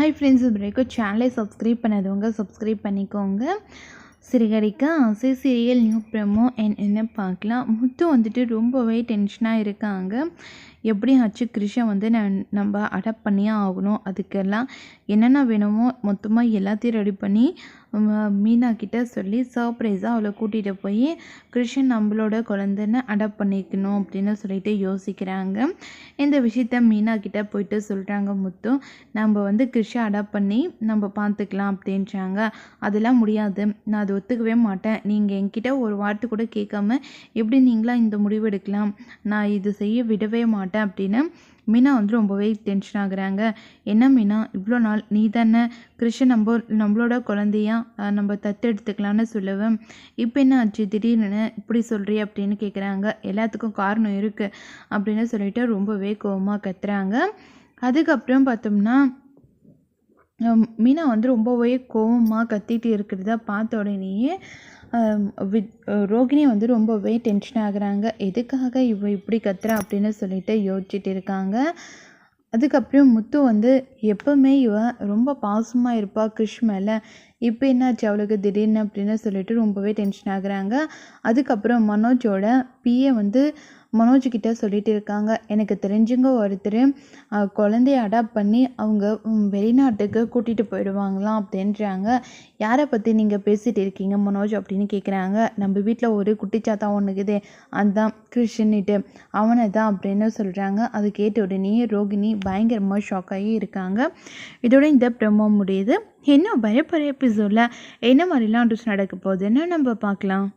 Hi friends இது வரைக்கும் சேனலை சப்ஸ்கிரைப் பண்ணாதவங்க சப்ஸ்கிரைப் பண்ணிக்கோங்க. சிறுகடிக்கா ஆசை சீரியல் நியூ ப்ரமோ என்ன பார்க்கலாம். முத்து வந்துட்டு ரொம்பவே டென்ஷனாக இருக்காங்க. எப்படியாச்சும் கிருஷை வந்து நான் நம்ம அடாப்ட் பண்ணியே ஆகணும். அதுக்கெல்லாம் என்னென்ன வேணுமோ மொத்தமாக எல்லாத்தையும் ரெடி பண்ணி மீனா கிட்ட சொல்லி சர்ப்ரைஸாக அவளை கூட்டிகிட்டு போய் கிருஷ்ணன் நம்மளோட குழந்தைன்னு அடாப்ட் பண்ணிக்கணும் அப்படின்னு சொல்லிட்டு யோசிக்கிறாங்க. இந்த விஷயத்த மீனா கிட்ட போயிட்டு சொல்கிறாங்க முத்து நம்ம வந்து கிருஷை அடாப்ட் பண்ணி நம்ம பார்த்துக்கலாம் அப்படின்றாங்க. அதெல்லாம் முடியாது. நான் அதை ஒத்துக்கவே மாட்டேன். நீங்கள் என்கிட்ட ஒரு வார்த்தை கூட கேட்காம எப்படி நீங்களா இந்த முடிவு எடுக்கலாம்? நான் இது செய்ய விடவே மாட்டேன் மாட்டேன் அப்படின்னு மீனா வந்து ரொம்பவே டென்ஷன் ஆகுறாங்க. என்ன மீனா இவ்வளோ நாள் நீ தானே கிருஷ்ணன் நம்ம நம்மளோட குழந்தையா? நம்ம தத்து எடுத்துக்கலான்னு சொல்லுவேன் இப்போ என்ன ஆச்சு? திடீர்னு இப்படி சொல்கிறீ அப்படின்னு கேட்குறாங்க எல்லாத்துக்கும் காரணம் இருக்குது அப்படின்னு சொல்லிட்டு ரொம்பவே கோபமாக கத்துறாங்க. அதுக்கப்புறம் பார்த்தோம்னா மீனா வந்து ரொம்பவே கோவமாக கத்திட்டு இருக்கிறத பார்த்த உடனேயே வித் ரோகிணி வந்து ரொம்பவே டென்ஷன் ஆகுறாங்க. எதுக்காக இவ இப்படி கத்துறா அப்படின்னு சொல்லிட்டு யோசிச்சுட்டு இருக்காங்க. அதுக்கப்புறம் முத்து வந்து எப்போவுமே இவ ரொம்ப பாசமாக இருப்பா கிருஷ் மேலே. இப்போ என்னாச்சு அவளுக்கு திடீர்னு அப்படின்னு சொல்லிட்டு ரொம்பவே டென்ஷன் ஆகுறாங்க. அதுக்கப்புறம் மனோஜோட பிஏ வந்து மனோஜ் கிட்ட சொல்லிட்டு இருக்காங்க. எனக்கு தெரிஞ்சவங்க ஒருத்தர் குழந்தைய அடாப்ட் பண்ணி அவங்க வெளிநாட்டுக்கு கூட்டிகிட்டு போயிடுவாங்களாம் அப்படின்றாங்க. யாரை பற்றி நீங்கள் பேசிகிட்டு இருக்கீங்க மனோஜ் அப்படின்னு கேட்குறாங்க நம்ம வீட்டில் ஒரு குட்டிச்சாத்தா ஒன்றுக்குது அதுதான் கிருஷ்ணிட்டு அவனை தான் அப்படின்னு சொல்கிறாங்க அது கேட்ட உடனே ரோகிணி பயங்கரமாக ஷாக் ஆகி இருக்காங்க. இதோட இந்த ப்ரமோ முடியுது. என்ன பயப்பட எபிசோடில் என்ன மாதிரிலாம் நடக்க போகுதுன்னு நம்ம பார்க்கலாம்.